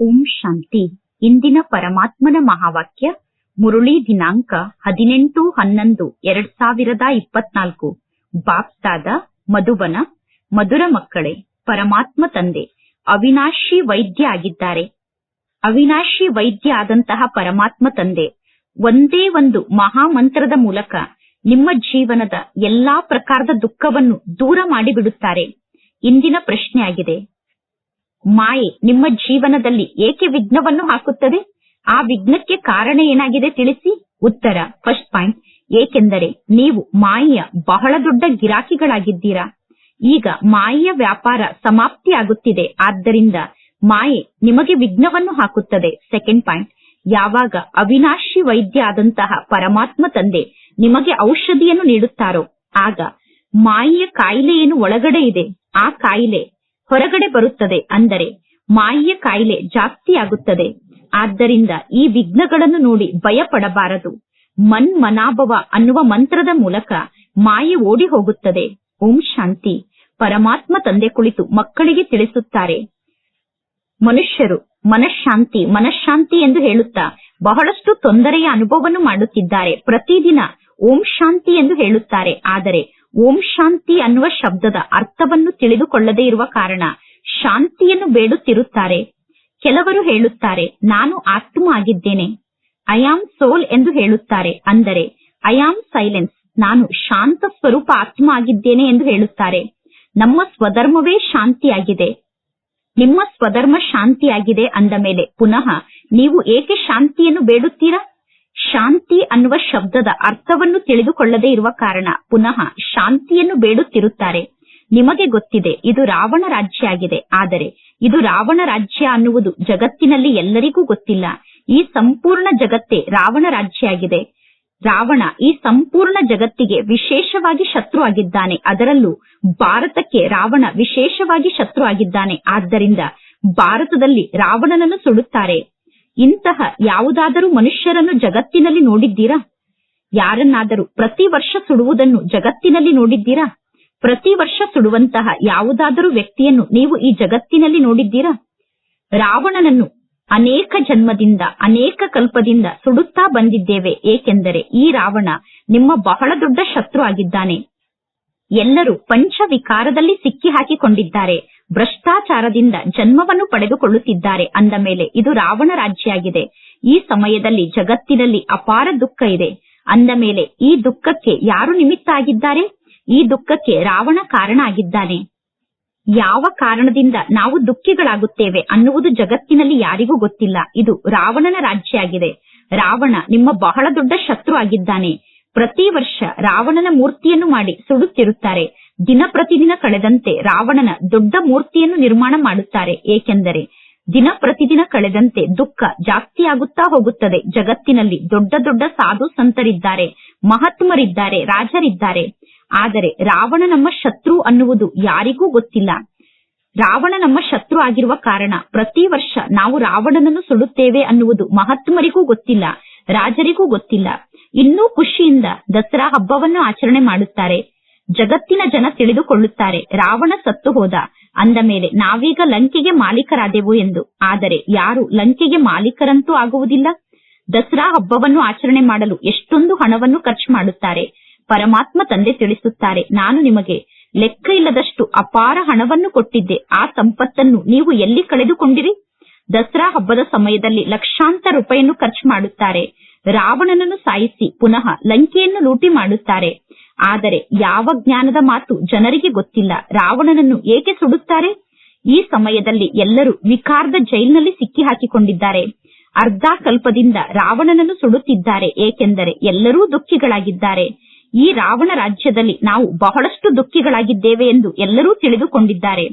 ಓಂ ಶಾಂತಿ. ಇಂದಿನ ಪರಮಾತ್ಮನ ಮಹಾವಾಕ್ಯ, ಮುರುಳಿ ದಿನಾಂಕ ಹದಿನೆಂಟು ಹನ್ನೊಂದು ಎರಡ್ ಸಾವಿರದ ಇಪ್ಪತ್ನಾಲ್ಕು. ಬಾಪ್ತಾದ ಮಧುಬನ ಮಧುರ ಮಕ್ಕಳೇ, ಪರಮಾತ್ಮ ತಂದೆ, ಅವಿನಾಶಿ ವೈದ್ಯ ಆಗಿದ್ದಾರೆ. ಅವಿನಾಶಿ ವೈದ್ಯ ಆದಂತಹ ಪರಮಾತ್ಮ ತಂದೆ, ಒಂದೇ ಒಂದು ಮಹಾಮಂತ್ರದ ಮೂಲಕ ನಿಮ್ಮ ಜೀವನದ ಎಲ್ಲಾ ಪ್ರಕಾರದ ದುಃಖವನ್ನು ದೂರ ಮಾಡಿಬಿಡುತ್ತಾರೆ. ಇಂದಿನ ಪ್ರಶ್ನೆಯಾಗಿದೆ ಮಾಯೆ ನಿಮ್ಮ ಜೀವನದಲ್ಲಿ ಏಕೆ ವಿಘ್ನವನ್ನು ಹಾಕುತ್ತದೆ? ಆ ವಿಘ್ನಕ್ಕೆ ಕಾರಣ ಏನಾಗಿದೆ ತಿಳಿಸಿ? ಉತ್ತರ ಫಸ್ಟ್ ಪಾಯಿಂಟ್ ಏಕೆಂದರೆ ನೀವು ಮಾಯೆಯ ಬಹಳ ದೊಡ್ಡ ಗಿರಾಕಿಗಳಾಗಿದ್ದೀರಾ. ಈಗ ಮಾಯೆಯ ವ್ಯಾಪಾರ ಸಮಾಪ್ತಿಯಾಗುತ್ತಿದೆ. ಆದ್ದರಿಂದ ಮಾಯೆ ನಿಮಗೆ ವಿಘ್ನವನ್ನು ಹಾಕುತ್ತದೆ. ಸೆಕೆಂಡ್ ಪಾಯಿಂಟ್ ಯಾವಾಗ ಅವಿನಾಶಿ ವೈದ್ಯ ಆದಂತಹ ಪರಮಾತ್ಮ ತಂದೆ ನಿಮಗೆ ಔಷಧಿಯನ್ನು ನೀಡುತ್ತಾರೋ, ಆಗ ಮಾಯೆಯ ಕಾಯಿಲೆ ಏನು ಒಳಗಡೆ ಇದೆ. ಆ ಕಾಯಿಲೆ ಹೊರಗಡೆ ಬರುತ್ತದೆ ಅಂದರೆ ಮಾಯೆಯ ಕಾಯಿಲೆ ಜಾಸ್ತಿ ಆಗುತ್ತದೆ ಆದ್ದರಿಂದ ಈ ವಿಘ್ನಗಳನ್ನು ನೋಡಿ ಭಯ ಪಡಬಾರದು ಮನ್ ಮನಾಭವ ಅನ್ನುವ ಮಂತ್ರದ ಮೂಲಕ ಮಾಯೆ ಓಡಿ ಹೋಗುತ್ತದೆ. ಓಂ ಶಾಂತಿ. ಪರಮಾತ್ಮ ತಂದೆ ಕುಳಿತು ಮಕ್ಕಳಿಗೆ ತಿಳಿಸುತ್ತಾರೆ. ಮನುಷ್ಯರು ಮನಃಶಾಂತಿ ಮನಃಶಾಂತಿ ಎಂದು ಹೇಳುತ್ತಾ ಬಹಳಷ್ಟು ತೊಂದರೆಯ ಅನುಭವವನ್ನು ಮಾಡುತ್ತಿದ್ದಾರೆ. ಪ್ರತಿದಿನ ಓಂ ಶಾಂತಿ ಎಂದು ಹೇಳುತ್ತಾರೆ. ಆದರೆ ಓಂ ಶಾಂತಿ ಅನ್ನುವ ಶಬ್ದದ ಅರ್ಥವನ್ನು ತಿಳಿದುಕೊಳ್ಳದೇ ಇರುವ ಕಾರಣ ಶಾಂತಿಯನ್ನು ಬೇಡುತ್ತಿರುತ್ತಾರೆ. ಕೆಲವರು ಹೇಳುತ್ತಾರೆ, ನಾನು ಆತ್ಮ ಆಗಿದ್ದೇನೆ ಐ ಆಮ್ ಸೋಲ್ ಎಂದು ಹೇಳುತ್ತಾರೆ. ಅಂದರೆ ಐ ಆಮ್ ಸೈಲೆನ್ಸ್ ನಾನು ಶಾಂತ ಸ್ವರೂಪ ಆತ್ಮ ಆಗಿದ್ದೇನೆ ಎಂದು ಹೇಳುತ್ತಾರೆ. ನಮ್ಮ ಸ್ವಧರ್ಮವೇ ಶಾಂತಿಯಾಗಿದೆ. ನಿಮ್ಮ ಸ್ವಧರ್ಮ ಶಾಂತಿಯಾಗಿದೆ ಅಂದ ಮೇಲೆ ಪುನಃ ನೀವು ಏಕೆ ಶಾಂತಿಯನ್ನು ಬೇಡುತ್ತೀರಾ? ಶಾಂತಿ ಅನ್ನುವ ಶಬ್ದದ ಅರ್ಥವನ್ನು ತಿಳಿದುಕೊಳ್ಳದೇ ಇರುವ ಕಾರಣ ಪುನಃ ಶಾಂತಿಯನ್ನು ಬೇಡುತ್ತಿರುತ್ತಾರೆ. ನಿಮಗೆ ಗೊತ್ತಿದೆ, ಇದು ರಾವಣ ರಾಜ್ಯ ಆಗಿದೆ ಆದರೆ ಇದು ರಾವಣ ರಾಜ್ಯ ಅನ್ನುವುದು ಜಗತ್ತಿನಲ್ಲಿ ಎಲ್ಲರಿಗೂ ಗೊತ್ತಿಲ್ಲ. ಈ ಸಂಪೂರ್ಣ ಜಗತ್ತೇ ರಾವಣ ರಾಜ್ಯ ಆಗಿದೆ ರಾವಣ ಈ ಸಂಪೂರ್ಣ ಜಗತ್ತಿಗೆ ವಿಶೇಷವಾಗಿ ಶತ್ರು ಆಗಿದ್ದಾನೆ ಅದರಲ್ಲೂ ಭಾರತಕ್ಕೆ ರಾವಣ ವಿಶೇಷವಾಗಿ ಶತ್ರು ಆಗಿದ್ದಾನೆ ಆದ್ದರಿಂದ ಭಾರತದಲ್ಲಿ ರಾವಣನನ್ನು ಸುಡುತ್ತಾರೆ. ಇಂತಹ ಯಾವುದಾದರೂ ಮನುಷ್ಯರನ್ನು ಜಗತ್ತಿನಲ್ಲಿ ನೋಡಿದ್ದೀರಾ? ಯಾರನ್ನಾದರೂ ಪ್ರತಿ ವರ್ಷ ಸುಡುವುದನ್ನು ಜಗತ್ತಿನಲ್ಲಿ ನೋಡಿದ್ದೀರಾ? ಪ್ರತಿ ವರ್ಷ ಸುಡುವಂತಹ ಯಾವುದಾದರೂ ವ್ಯಕ್ತಿಯನ್ನು ನೀವು ಈ ಜಗತ್ತಿನಲ್ಲಿ ನೋಡಿದ್ದೀರಾ? ರಾವಣನನ್ನು ಅನೇಕ ಜನ್ಮದಿಂದ, ಅನೇಕ ಕಲ್ಪದಿಂದ ಸುಡುತ್ತಾ ಬಂದಿದ್ದೇವೆ, ಏಕೆಂದರೆ ಈ ರಾವಣ ನಿಮ್ಮ ಬಹಳ ದೊಡ್ಡ ಶತ್ರು ಆಗಿದ್ದಾನೆ. ಎಲ್ಲರೂ ಪಂಚವಿಕಾರದಲ್ಲಿ ಸಿಕ್ಕಿ ಹಾಕಿಕೊಂಡಿದ್ದಾರೆ ಭ್ರಷ್ಟಾಚಾರದಿಂದ ಜನ್ಮವನ್ನು ಪಡೆದುಕೊಳ್ಳುತ್ತಿದ್ದಾರೆ ಅಂದ ಮೇಲೆ ಇದು ರಾವಣ ರಾಜ್ಯ ಆಗಿದೆ ಈ ಸಮಯದಲ್ಲಿ ಜಗತ್ತಿನಲ್ಲಿ ಅಪಾರ ದುಃಖ ಇದೆ. ಅಂದ ಮೇಲೆ ಈ ದುಃಖಕ್ಕೆ ಯಾರು ನಿಮಿತ್ತ ಆಗಿದ್ದಾರೆ ಈ ದುಃಖಕ್ಕೆ ರಾವಣ ಕಾರಣ ಆಗಿದ್ದಾನೆ. ಯಾವ ಕಾರಣದಿಂದ ನಾವು ದುಃಖಿಗಳಾಗುತ್ತೇವೆ ಅನ್ನುವುದು ಜಗತ್ತಿನಲ್ಲಿ ಯಾರಿಗೂ ಗೊತ್ತಿಲ್ಲ. ಇದು ರಾವಣನ ರಾಜ್ಯ ಆಗಿದೆ ರಾವಣ ನಿಮ್ಮ ಬಹಳ ದೊಡ್ಡ ಶತ್ರು ಆಗಿದ್ದಾನೆ. ಪ್ರತಿ ವರ್ಷ ರಾವಣನ ಮೂರ್ತಿಯನ್ನು ಮಾಡಿ ಸುಡುತ್ತಿರುತ್ತಾರೆ. ದಿನ ಪ್ರತಿದಿನ ಕಳೆದಂತೆ ರಾವಣನ ದೊಡ್ಡ ಮೂರ್ತಿಯನ್ನು ನಿರ್ಮಾಣ ಮಾಡುತ್ತಾರೆ. ಏಕೆಂದರೆ ದಿನ ಪ್ರತಿದಿನ ಕಳೆದಂತೆ ದುಃಖ ಜಾಸ್ತಿಯಾಗುತ್ತಾ ಹೋಗುತ್ತದೆ. ಜಗತ್ತಿನಲ್ಲಿ ದೊಡ್ಡ ದೊಡ್ಡ ಸಾಧು ಸಂತರಿದ್ದಾರೆ. ಮಹಾತ್ಮರಿದ್ದಾರೆ. ರಾಜರಿದ್ದಾರೆ. ಆದರೆ ರಾವಣ ನಮ್ಮ ಶತ್ರು ಅನ್ನುವುದು ಯಾರಿಗೂ ಗೊತ್ತಿಲ್ಲ. ರಾವಣ ನಮ್ಮ ಶತ್ರು ಆಗಿರುವ ಕಾರಣ ಪ್ರತಿ ವರ್ಷ ನಾವು ರಾವಣನನ್ನು ಸುಡುತ್ತೇವೆ ಅನ್ನುವುದು ಮಹಾತ್ಮರಿಗೂ ಗೊತ್ತಿಲ್ಲ. ರಾಜರಿಗೂ ಗೊತ್ತಿಲ್ಲ. ಇನ್ನೂ ಖುಷಿಯಿಂದ ದಸರಾ ಹಬ್ಬವನ್ನು ಆಚರಣೆ ಮಾಡುತ್ತಾರೆ. ಜಗತ್ತಿನ ಜನ ತಿಳಿದುಕೊಳ್ಳುತ್ತಾರೆ. ರಾವಣ ಸತ್ತು ಹೋದ. ಅಂದ ಮೇಲೆ ನಾವೀಗ ಲಂಕೆಗೆ ಮಾಲೀಕರಾದೆವು ಎಂದು. ಆದರೆ ಯಾರು ಲಂಕೆಗೆ ಮಾಲೀಕರಂತೂ ಆಗುವುದಿಲ್ಲ. ದಸರಾ ಹಬ್ಬವನ್ನು ಆಚರಣೆ ಮಾಡಲು ಎಷ್ಟೊಂದು ಹಣವನ್ನು ಖರ್ಚು ಮಾಡುತ್ತಾರೆ. ಪರಮಾತ್ಮ ತಂದೆ ತಿಳಿಸುತ್ತಾರೆ, ನಾನು ನಿಮಗೆ ಲೆಕ್ಕ ಇಲ್ಲದಷ್ಟು ಅಪಾರ ಹಣವನ್ನು ಕೊಟ್ಟಿದ್ದೆ. ಆ ಸಂಪತ್ತನ್ನು ನೀವು ಎಲ್ಲಿ ಕಳೆದುಕೊಂಡಿರಿ? ದಸರಾ ಹಬ್ಬದ ಸಮಯದಲ್ಲಿ ಲಕ್ಷಾಂತರ ರೂಪಾಯಿಯನ್ನು ಖರ್ಚು ಮಾಡುತ್ತಾರೆ. ರಾವಣನನ್ನು ಸಾಯಿಸಿ ಪುನಃ ಲಂಕೆಯನ್ನು ಲೂಟಿ ಮಾಡುತ್ತಾರೆ. ಆದರೆ ಯಾವ ಜ್ಞಾನದ ಮಾತು ಜನರಿಗೆ ಗೊತ್ತಿಲ್ಲ? ರಾವಣನನ್ನು ಏಕೆ ಸುಡುತ್ತಾರೆ? ಈ ಸಮಯದಲ್ಲಿ ಎಲ್ಲರೂ ವಿಕಾರದ ಜೈಲಿನಲ್ಲಿ ಸಿಕ್ಕಿ ಹಾಕಿಕೊಂಡಿದ್ದಾರೆ ಅರ್ಧ ಕಲ್ಪದಿಂದ ರಾವಣನನ್ನು ಸುಡುತ್ತಿದ್ದಾರೆ. ಏಕೆಂದರೆ ಎಲ್ಲರೂ ದುಃಖಿಗಳಾಗಿದ್ದಾರೆ. ಈ ರಾವಣ ರಾಜ್ಯದಲ್ಲಿ ನಾವು ಬಹಳಷ್ಟು ದುಃಖಿಗಳಾಗಿದ್ದೇವೆ ಎಂದು ಎಲ್ಲರೂ ತಿಳಿದುಕೊಂಡಿದ್ದಾರೆ.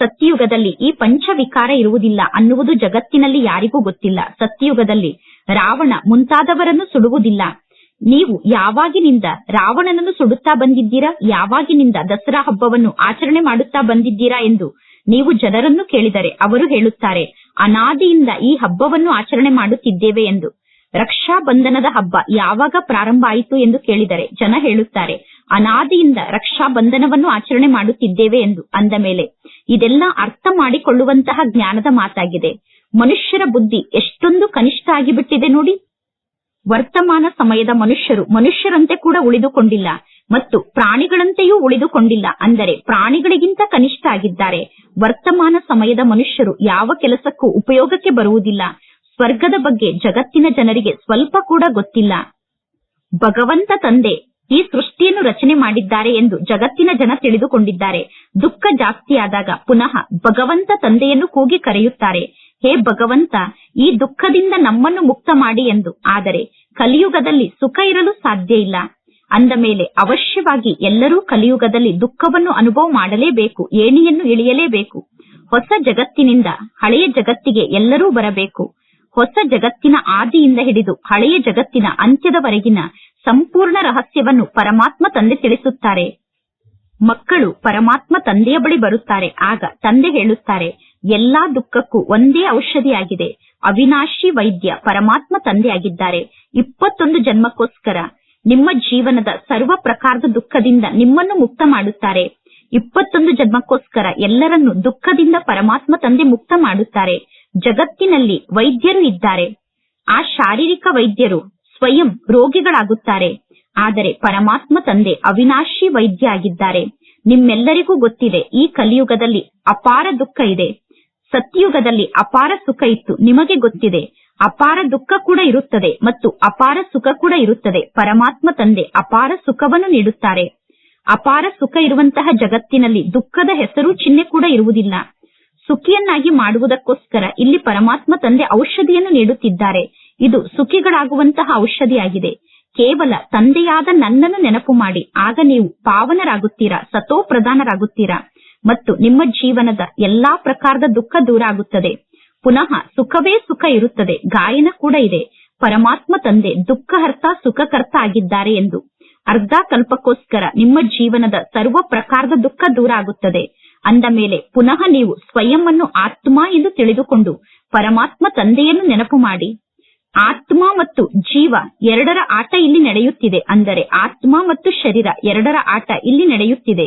ಸತ್ಯಯುಗದಲ್ಲಿ ಈ ಪಂಚವಿಕಾರ ಇರುವುದಿಲ್ಲ ಅನ್ನುವುದು ಜಗತ್ತಿನಲ್ಲಿ ಯಾರಿಗೂ ಗೊತ್ತಿಲ್ಲ. ಸತ್ಯಯುಗದಲ್ಲಿ ರಾವಣ ಮುಂತಾದವರನ್ನು ಸುಡುವುದಿಲ್ಲ. ನೀವು ಯಾವಾಗಿನಿಂದ ರಾವಣನನ್ನು ಸುಡುತ್ತಾ ಬಂದಿದ್ದೀರಾ? ಯಾವಾಗಿನಿಂದ ದಸರಾ ಹಬ್ಬವನ್ನು ಆಚರಣೆ ಮಾಡುತ್ತಾ ಬಂದಿದ್ದೀರಾ ಎಂದು ನೀವು ಜನರನ್ನು ಕೇಳಿದರೆ ಅವರು ಹೇಳುತ್ತಾರೆ, ಅನಾದಿಯಿಂದ ಈ ಹಬ್ಬವನ್ನು ಆಚರಣೆ ಮಾಡುತ್ತಿದ್ದೇವೆ ಎಂದು. ರಕ್ಷಾ ಬಂಧನದ ಹಬ್ಬ ಯಾವಾಗ ಪ್ರಾರಂಭ ಆಯಿತು ಎಂದು ಕೇಳಿದರೆ ಜನ ಹೇಳುತ್ತಾರೆ, ಅನಾದಿಯಿಂದ ರಕ್ಷಾ ಬಂಧನವನ್ನು ಆಚರಣೆ ಮಾಡುತ್ತಿದ್ದೇವೆ ಎಂದು. ಅಂದ ಮೇಲೆ, ಇದೆಲ್ಲ ಅರ್ಥ ಮಾಡಿಕೊಳ್ಳುವಂತಹ ಜ್ಞಾನದ ಮಾತಾಗಿದೆ. ಮನುಷ್ಯರ ಬುದ್ಧಿ ಎಷ್ಟೊಂದು ಕನಿಷ್ಠ ಆಗಿಬಿಟ್ಟಿದೆ ನೋಡಿ. ವರ್ತಮಾನ ಸಮಯದ ಮನುಷ್ಯರು, ಮನುಷ್ಯರಂತೆ ಕೂಡ ಉಳಿದುಕೊಂಡಿಲ್ಲ ಮತ್ತು ಪ್ರಾಣಿಗಳಂತೆಯೂ ಉಳಿದುಕೊಂಡಿಲ್ಲ. ಅಂದರೆ ಪ್ರಾಣಿಗಳಿಗಿಂತ ಕನಿಷ್ಠ ಆಗಿದ್ದಾರೆ. ವರ್ತಮಾನ ಸಮಯದ ಮನುಷ್ಯರು ಯಾವ ಕೆಲಸಕ್ಕೂ ಉಪಯೋಗಕ್ಕೆ ಬರುವುದಿಲ್ಲ. ಸ್ವರ್ಗದ ಬಗ್ಗೆ ಜಗತ್ತಿನ ಜನರಿಗೆ ಸ್ವಲ್ಪ ಕೂಡ ಗೊತ್ತಿಲ್ಲ. ಭಗವಂತ ತಂದೆ ಈ ಸೃಷ್ಟಿಯನ್ನು ರಚನೆ ಮಾಡಿದ್ದಾರೆ ಎಂದು ಜಗತ್ತಿನ ಜನ ತಿಳಿದುಕೊಂಡಿದ್ದಾರೆ. ದುಃಖ ಜಾಸ್ತಿಯಾದಾಗ ಪುನಃ ಭಗವಂತ ತಂದೆಯನ್ನು ಕೂಗಿ ಕರೆಯುತ್ತಾರೆ. ಹೇ ಭಗವಂತ, ಈ ದುಃಖದಿಂದ ನಮ್ಮನ್ನು ಮುಕ್ತ ಮಾಡಿ ಎಂದು. ಆದರೆ ಕಲಿಯುಗದಲ್ಲಿ ಸುಖ ಇರಲು ಸಾಧ್ಯ ಇಲ್ಲ. ಅಂದ ಮೇಲೆ ಅವಶ್ಯವಾಗಿ ಎಲ್ಲರೂ ಕಲಿಯುಗದಲ್ಲಿ ದುಃಖವನ್ನು ಅನುಭವ ಮಾಡಲೇಬೇಕು, ಏಣಿಯನ್ನು ಇಳಿಯಲೇಬೇಕು. ಹೊಸ ಜಗತ್ತಿನಿಂದ ಹಳೆಯ ಜಗತ್ತಿಗೆ ಎಲ್ಲರೂ ಬರಬೇಕು. ಹೊಸ ಜಗತ್ತಿನ ಆದಿಯಿಂದ ಹಿಡಿದು ಹಳೆಯ ಜಗತ್ತಿನ ಅಂತ್ಯದವರೆಗಿನ ಸಂಪೂರ್ಣ ರಹಸ್ಯವನ್ನು ಪರಮಾತ್ಮ ತಂದೆ ತಿಳಿಸುತ್ತಾರೆ. ಮಕ್ಕಳು ಪರಮಾತ್ಮ ತಂದೆಯ ಬಳಿ ಬರುತ್ತಾರೆ. ಆಗ ತಂದೆ ಹೇಳುತ್ತಾರೆ ಎಲ್ಲಾ ದುಃಖಕ್ಕೂ ಒಂದೇ ಔಷಧಿಯಾಗಿದೆ. ಅವಿನಾಶಿ ವೈದ್ಯ ಪರಮಾತ್ಮ ತಂದೆಯಾಗಿದ್ದಾರೆ. ಇಪ್ಪತ್ತೊಂದು ಜನ್ಮಕ್ಕೋಸ್ಕರ ನಿಮ್ಮ ಜೀವನದ ಸರ್ವ ಪ್ರಕಾರದ ದುಃಖದಿಂದ ನಿಮ್ಮನ್ನು ಮುಕ್ತ ಮಾಡುತ್ತಾರೆ. ಇಪ್ಪತ್ತೊಂದು ಜನ್ಮಕ್ಕೋಸ್ಕರ ಎಲ್ಲರನ್ನು ದುಃಖದಿಂದ ಪರಮಾತ್ಮ ತಂದೆ ಮುಕ್ತ ಮಾಡುತ್ತಾರೆ. ಜಗತ್ತಿನಲ್ಲಿ ವೈದ್ಯರು ಇದ್ದಾರೆ. ಆ ಶಾರೀರಿಕ ವೈದ್ಯರು ಸ್ವಯಂ ರೋಗಿಗಳಾಗುತ್ತಾರೆ. ಆದರೆ ಪರಮಾತ್ಮ ತಂದೆ ಅವಿನಾಶಿ ವೈದ್ಯ ಆಗಿದ್ದಾರೆ. ನಿಮ್ಮೆಲ್ಲರಿಗೂ ಗೊತ್ತಿದೆ, ಈ ಕಲಿಯುಗದಲ್ಲಿ ಅಪಾರ ದುಃಖ ಇದೆ. ಸತ್ಯುಗದಲ್ಲಿ ಅಪಾರ ಸುಖ ಇತ್ತು. ನಿಮಗೆ ಗೊತ್ತಿದೆ, ಅಪಾರ ದುಃಖ ಕೂಡ ಇರುತ್ತದೆ ಮತ್ತು ಅಪಾರ ಸುಖ ಕೂಡ ಇರುತ್ತದೆ. ಪರಮಾತ್ಮ ತಂದೆ ಅಪಾರ ಸುಖವನ್ನು ನೀಡುತ್ತಾರೆ. ಅಪಾರ ಸುಖ ಇರುವಂತಹ ಜಗತ್ತಿನಲ್ಲಿ ದುಃಖದ ಹೆಸರು ಚಿಹ್ನೆ ಕೂಡ ಇರುವುದಿಲ್ಲ. ಸುಖಿಯನ್ನಾಗಿ ಮಾಡುವುದಕ್ಕೋಸ್ಕರ ಇಲ್ಲಿ ಪರಮಾತ್ಮ ತಂದೆ ಔಷಧಿಯನ್ನು ನೀಡುತ್ತಿದ್ದಾರೆ. ಇದು ಸುಖಿಗಳಾಗುವಂತಹ ಔಷಧಿಯಾಗಿದೆ. ಕೇವಲ ತಂದೆಯಾದ ನನ್ನನ್ನು ನೆನಪು ಮಾಡಿ, ಆಗ ನೀವು ಪಾವನರಾಗುತ್ತೀರಾ ಸತೋ ಪ್ರಧಾನರಾಗುತ್ತೀರಾ ಮತ್ತು ನಿಮ್ಮ ಜೀವನದ ಎಲ್ಲಾ ಪ್ರಕಾರದ ದುಃಖ ದೂರ ಆಗುತ್ತದೆ ಪುನಃ ಸುಖವೇ ಸುಖ ಇರುತ್ತದೆ. ಗಾಯನ ಕೂಡ ಇದೆ. ಪರಮಾತ್ಮ ತಂದೆ ದುಃಖಹರ್ತ ಸುಖಕರ್ತ ಆಗಿದ್ದಾರೆ ಎಂದು. ಅರ್ಧ ಕಲ್ಪಕ್ಕೋಸ್ಕರ ನಿಮ್ಮ ಜೀವನದ ಸರ್ವ ಪ್ರಕಾರದ ದುಃಖ ದೂರ ಆಗುತ್ತದೆ ಅಂದ ಮೇಲೆ ಪುನಃ ನೀವು ಸ್ವಯಂ ಅನ್ನು ಆತ್ಮ ಎಂದು ತಿಳಿದುಕೊಂಡು ಪರಮಾತ್ಮ ತಂದೆಯನ್ನು ನೆನಪು ಮಾಡಿ. ಆತ್ಮ ಮತ್ತು ಜೀವ ಎರಡರ ಆಟ ಇಲ್ಲಿ ನಡೆಯುತ್ತಿದೆ. ಅಂದರೆ ಆತ್ಮ ಮತ್ತು ಶರೀರ ಎರಡರ ಆಟ ಇಲ್ಲಿ ನಡೆಯುತ್ತಿದೆ.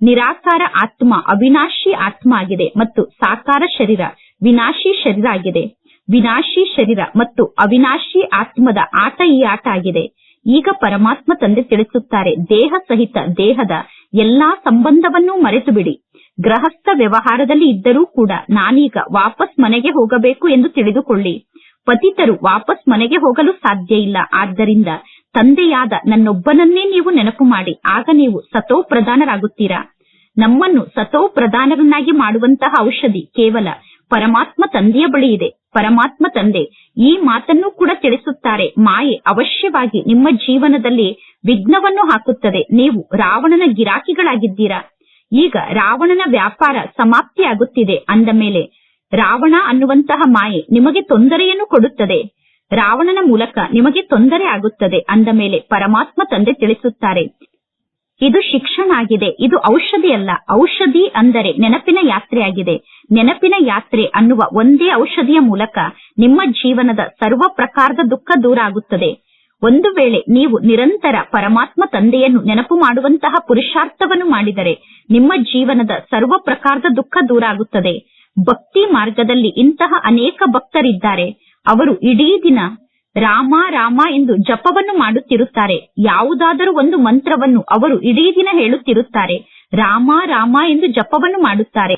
ನಿರಾಕಾರ ಆತ್ಮ ಅವಿನಾಶಿ ಆತ್ಮ ಆಗಿದೆ ಮತ್ತು ಸಾಕಾರ ಶರೀರ ವಿನಾಶಿ ಶರೀರ ಆಗಿದೆ. ವಿನಾಶಿ ಶರೀರ ಮತ್ತು ಅವಿನಾಶಿ ಆತ್ಮದ ಆಟ ಈ ಆಟ ಆಗಿದೆ. ಈಗ ಪರಮಾತ್ಮ ತಂದೆ ತಿಳಿಸುತ್ತಾರೆ, ದೇಹ ಸಹಿತ ದೇಹದ ಎಲ್ಲಾ ಸಂಬಂಧವನ್ನೂ ಮರೆತು ಬಿಡಿ ಗೃಹಸ್ಥ ವ್ಯವಹಾರದಲ್ಲಿ ಇದ್ದರೂ ಕೂಡ ನಾನೀಗ ವಾಪಸ್ ಮನೆಗೆ ಹೋಗಬೇಕು ಎಂದು ತಿಳಿದುಕೊಳ್ಳಿ. ಪತಿತರು ವಾಪಸ್ ಮನೆಗೆ ಹೋಗಲು ಸಾಧ್ಯ ಇಲ್ಲ. ಆದ್ದರಿಂದ ತಂದೆಯಾದ ನನ್ನೊಬ್ಬನನ್ನೇ ನೀವು ನೆನಪು ಮಾಡಿ. ಆಗ ನೀವು ಸತೋ ಪ್ರಧಾನರಾಗುತ್ತೀರಾ ನಮ್ಮನ್ನು ಸತೋ ಪ್ರಧಾನರನ್ನಾಗಿ ಮಾಡುವಂತಹ ಔಷಧಿ ಕೇವಲ ಪರಮಾತ್ಮ ತಂದೆಯ ಬಳಿ ಇದೆ. ಪರಮಾತ್ಮ ತಂದೆ ಈ ಮಾತನ್ನು ಕೂಡ ತಿಳಿಸುತ್ತಾರೆ. ಮಾಯೆ ಅವಶ್ಯವಾಗಿ ನಿಮ್ಮ ಜೀವನದಲ್ಲಿ ವಿಘ್ನವನ್ನು ಹಾಕುತ್ತದೆ. ನೀವು ರಾವಣನ ಗಿರಾಕಿಗಳಾಗಿದ್ದೀರಾ? ಈಗ ರಾವಣನ ವ್ಯಾಪಾರ ಸಮಾಪ್ತಿಯಾಗುತ್ತಿದೆ. ಅಂದ ಮೇಲೆ ರಾವಣ ಅನ್ನುವಂತಹ ಮಾಯೆ ನಿಮಗೆ ತೊಂದರೆಯನ್ನು ಕೊಡುತ್ತದೆ. ರಾವಣನ ಮೂಲಕ ನಿಮಗೆ ತೊಂದರೆ ಆಗುತ್ತದೆ ಅಂದ ಮೇಲೆ ಪರಮಾತ್ಮ ತಂದೆ ತಿಳಿಸುತ್ತಾರೆ. ಇದು ಶಿಕ್ಷಣ ಆಗಿದೆ, ಇದು ಔಷಧಿ ಅಲ್ಲ, ಔಷಧಿ ಅಂದರೆ ನೆನಪಿನ ಯಾತ್ರೆಯಾಗಿದೆ ನೆನಪಿನ ಯಾತ್ರೆ ಅನ್ನುವ ಒಂದೇ ಔಷಧಿಯ ಮೂಲಕ ನಿಮ್ಮ ಜೀವನದ ಸರ್ವ ಪ್ರಕಾರದ ದುಃಖ ದೂರ ಆಗುತ್ತದೆ. ಒಂದು ವೇಳೆ ನೀವು ನಿರಂತರ ಪರಮಾತ್ಮ ತಂದೆಯನ್ನು ನೆನಪು ಮಾಡುವಂತಹ ಪುರುಷಾರ್ಥವನ್ನು ಮಾಡಿದರೆ ನಿಮ್ಮ ಜೀವನದ ಸರ್ವ ಪ್ರಕಾರದ ದುಃಖ ದೂರ ಆಗುತ್ತದೆ. ಭಕ್ತಿ ಮಾರ್ಗದಲ್ಲಿ ಇಂತಹ ಅನೇಕ ಭಕ್ತರಿದ್ದಾರೆ. ಅವರು ಇಡೀ ದಿನ ರಾಮ ರಾಮ ಎಂದು ಜಪವನ್ನು ಮಾಡುತ್ತಿರುತ್ತಾರೆ. ಯಾವುದಾದರೂ ಒಂದು ಮಂತ್ರವನ್ನು ಅವರು ಇಡೀ ದಿನ ಹೇಳುತ್ತಿರುತ್ತಾರೆ. ರಾಮ ರಾಮ ಎಂದು ಜಪವನ್ನು ಮಾಡುತ್ತಾರೆ.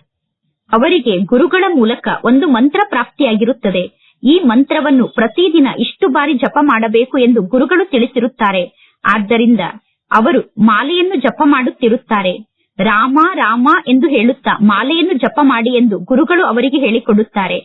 ಅವರಿಗೆ ಗುರುಗಳ ಮೂಲಕ ಒಂದು ಮಂತ್ರ ಪ್ರಾಪ್ತಿಯಾಗಿರುತ್ತದೆ. ಈ ಮಂತ್ರವನ್ನು ಪ್ರತಿದಿನ ಇಷ್ಟು ಬಾರಿ ಜಪ ಮಾಡಬೇಕು ಎಂದು ಗುರುಗಳು ತಿಳಿಸಿರುತ್ತಾರೆ. ಆದ್ದರಿಂದ ಅವರು ಮಾಲೆಯನ್ನು ಜಪ ಮಾಡುತ್ತಿರುತ್ತಾರೆ. ರಾಮ ರಾಮ ಎಂದು ಹೇಳುತ್ತಾ ಮಾಲೆಯನ್ನು ಜಪ ಮಾಡಿ ಎಂದು ಗುರುಗಳು ಅವರಿಗೆ ಹೇಳಿಕೊಡುತ್ತಾರೆ.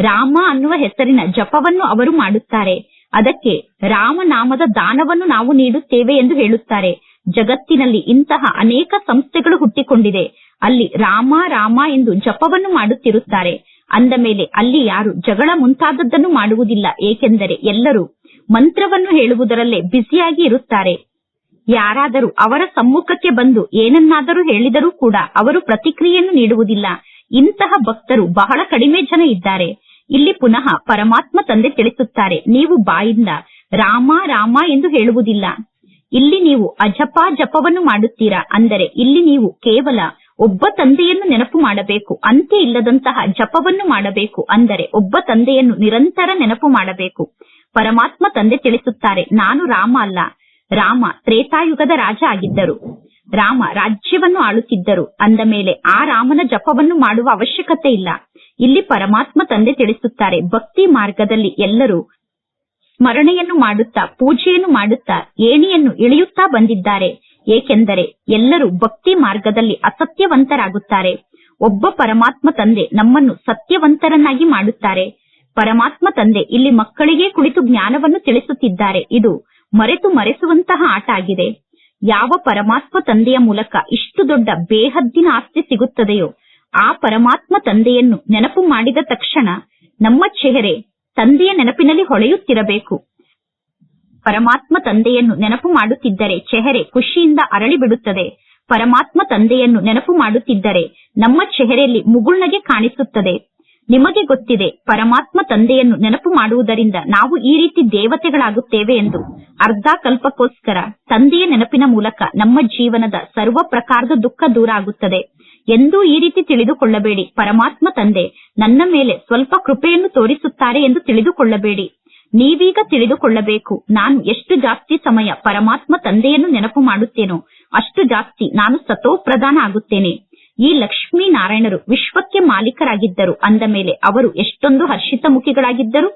ರಾಮ ಅನ್ನುವ ಹೆಸರಿನ ಜಪವನ್ನು ಅವರು ಮಾಡುತ್ತಾರೆ. ಅದಕ್ಕೆ ರಾಮನಾಮದ ದಾನವನ್ನು ನಾವು ನೀಡುತ್ತೇವೆ ಎಂದು ಹೇಳುತ್ತಾರೆ. ಜಗತ್ತಿನಲ್ಲಿ ಇಂತಹ ಅನೇಕ ಸಂಸ್ಥೆಗಳು ಹುಟ್ಟಿಕೊಂಡಿದೆ. ಅಲ್ಲಿ ರಾಮ ರಾಮ ಎಂದು ಜಪವನ್ನು ಮಾಡುತ್ತಿರುತ್ತಾರೆ. ಅಂದ ಮೇಲೆ ಅಲ್ಲಿ ಯಾರು ಜಗಳ ಮುಂತಾದದ್ದನ್ನು ಮಾಡುವುದಿಲ್ಲ. ಏಕೆಂದರೆ ಎಲ್ಲರೂ ಮಂತ್ರವನ್ನು ಹೇಳುವುದರಲ್ಲೇ ಬ್ಯುಸಿಯಾಗಿ ಇರುತ್ತಾರೆ. ಯಾರಾದರೂ ಅವರ ಸಮ್ಮುಖಕ್ಕೆ ಬಂದು ಏನನ್ನಾದರೂ ಹೇಳಿದರೂ ಕೂಡ ಅವರು ಪ್ರತಿಕ್ರಿಯೆಯನ್ನು ನೀಡುವುದಿಲ್ಲ. ಇಂತಹ ಭಕ್ತರು ಬಹಳ ಕಡಿಮೆ ಜನ ಇದ್ದಾರೆ. ಇಲ್ಲಿ ಪುನಃ ಪರಮಾತ್ಮ ತಂದೆ ತಿಳಿಸುತ್ತಾರೆ, ನೀವು ಬಾಯಿಂದ ರಾಮ ರಾಮ ಎಂದು ಹೇಳುವುದಿಲ್ಲ. ಇಲ್ಲಿ ನೀವು ಅಜಪ ಜಪವನ್ನು ಮಾಡುತ್ತೀರಾ? ಅಂದರೆ ಇಲ್ಲಿ ನೀವು ಕೇವಲ ಒಬ್ಬ ತಂದೆಯನ್ನು ನೆನಪು ಮಾಡಬೇಕು, ಅಂತ್ಯ ಇಲ್ಲದಂತಹ ಜಪವನ್ನು ಮಾಡಬೇಕು, ಅಂದರೆ ಒಬ್ಬ ತಂದೆಯನ್ನು ನಿರಂತರ ನೆನಪು ಮಾಡಬೇಕು. ಪರಮಾತ್ಮ ತಂದೆ ತಿಳಿಸುತ್ತಾರೆ, ನಾನು ರಾಮ ಅಲ್ಲ, ರಾಮ ತ್ರೇತಾಯುಗದ ರಾಜ ಆಗಿದ್ದರು. ರಾಮ ರಾಜ್ಯವನ್ನು ಆಳುತ್ತಿದ್ದರು, ಅಂದ ಮೇಲೆ ಆ ರಾಮನ ಜಪವನ್ನು ಮಾಡುವ ಅವಶ್ಯಕತೆ ಇಲ್ಲ. ಇಲ್ಲಿ ಪರಮಾತ್ಮ ತಂದೆ ತಿಳಿಸುತ್ತಾರೆ, ಭಕ್ತಿ ಮಾರ್ಗದಲ್ಲಿ ಎಲ್ಲರೂ ಸ್ಮರಣೆಯನ್ನು ಮಾಡುತ್ತಾ, ಪೂಜೆಯನ್ನು ಮಾಡುತ್ತಾ, ಏಣಿಯನ್ನು ಇಳಿಯುತ್ತಾ ಬಂದಿದ್ದಾರೆ. ಏಕೆಂದರೆ ಎಲ್ಲರೂ ಭಕ್ತಿ ಮಾರ್ಗದಲ್ಲಿ ಅಸತ್ಯವಂತರಾಗುತ್ತಾರೆ. ಒಬ್ಬ ಪರಮಾತ್ಮ ತಂದೆ ನಮ್ಮನ್ನು ಸತ್ಯವಂತರನ್ನಾಗಿ ಮಾಡುತ್ತಾರೆ. ಪರಮಾತ್ಮ ತಂದೆ ಇಲ್ಲಿ ಮಕ್ಕಳಿಗೆ ಕುಳಿತು ಜ್ಞಾನವನ್ನು ತಿಳಿಸುತ್ತಿದ್ದಾರೆ. ಇದು ಮರೆತು ಮರೆಸುವಂತಹ ಆಟ ಆಗಿದೆ. ಯಾವ ಪರಮಾತ್ಮ ತಂದೆಯ ಮೂಲಕ ಇಷ್ಟು ದೊಡ್ಡ ಬೇಹದ್ದಿನ ಆಸ್ತಿ ಸಿಗುತ್ತದೆಯೋ ಆ ಪರಮಾತ್ಮ ತಂದೆಯನ್ನು ನೆನಪು ಮಾಡಿದ ತಕ್ಷಣ ನಮ್ಮ ಚೆಹರೆ ತಂದೆಯ ನೆನಪಿನಲ್ಲಿ ಹೊಳೆಯುತ್ತಿರಬೇಕು. ಪರಮಾತ್ಮ ತಂದೆಯನ್ನು ನೆನಪು ಮಾಡುತ್ತಿದ್ದರೆ ಚೆಹರೆ ಖುಷಿಯಿಂದ ಅರಳಿ ಬಿಡುತ್ತದೆ ಪರಮಾತ್ಮ ತಂದೆಯನ್ನು ನೆನಪು ಮಾಡುತ್ತಿದ್ದರೆ ನಮ್ಮ ಚೆಹರೆಯಲ್ಲಿ ಮುಗುಳ್ನಗೆ ಕಾಣಿಸುತ್ತದೆ. ನಿಮಗೆ ಗೊತ್ತಿದೆ, ಪರಮಾತ್ಮ ತಂದೆಯನ್ನು ನೆನಪು ಮಾಡುವುದರಿಂದ ನಾವು ಈ ರೀತಿ ದೇವತೆಗಳಾಗುತ್ತೇವೆ ಎಂದು. ಅರ್ಧ ಕಲ್ಪಕ್ಕೋಸ್ಕರ ತಂದೆಯ ನೆನಪಿನ ಮೂಲಕ ನಮ್ಮ ಜೀವನದ ಸರ್ವ ಪ್ರಕಾರದ ದುಃಖ ದೂರ ಆಗುತ್ತದೆ. ಎಂದೂ ಈ ರೀತಿ ತಿಳಿದುಕೊಳ್ಳಬೇಡಿ. ಪರಮಾತ್ಮ ತಂದೆ, ನನ್ನ ಮೇಲೆ ಸ್ವಲ್ಪ ಕೃಪೆಯನ್ನು ತೋರಿಸುತ್ತಾರೆ ಎಂದು ತಿಳಿದುಕೊಳ್ಳಬೇಡಿ. ನೀವೀಗ ತಿಳಿದುಕೊಳ್ಳಬೇಕು. ನಾನು ಎಷ್ಟು ಜಾಸ್ತಿ ಸಮಯ ಪರಮಾತ್ಮ ತಂದೆಯನ್ನು ನೆನಪು ಮಾಡುತ್ತೇನೋ, ಅಷ್ಟು ಜಾಸ್ತಿ ನಾನು ಸತೋ ಪ್ರಧಾನ ಆಗುತ್ತೇನೆ. ಈ ಲಕ್ಷ್ಮೀ ನಾರಾಯಣರು ವಿಶ್ವಕ್ಕೆ ಮಾಲೀಕರಾಗಿದ್ದರು. ಅಂದ ಮೇಲೆ ಅವರು ಎಷ್ಟೊಂದು ಹರ್ಷಿತ ಮುಖಿಗಳಾಗಿದ್ದರು.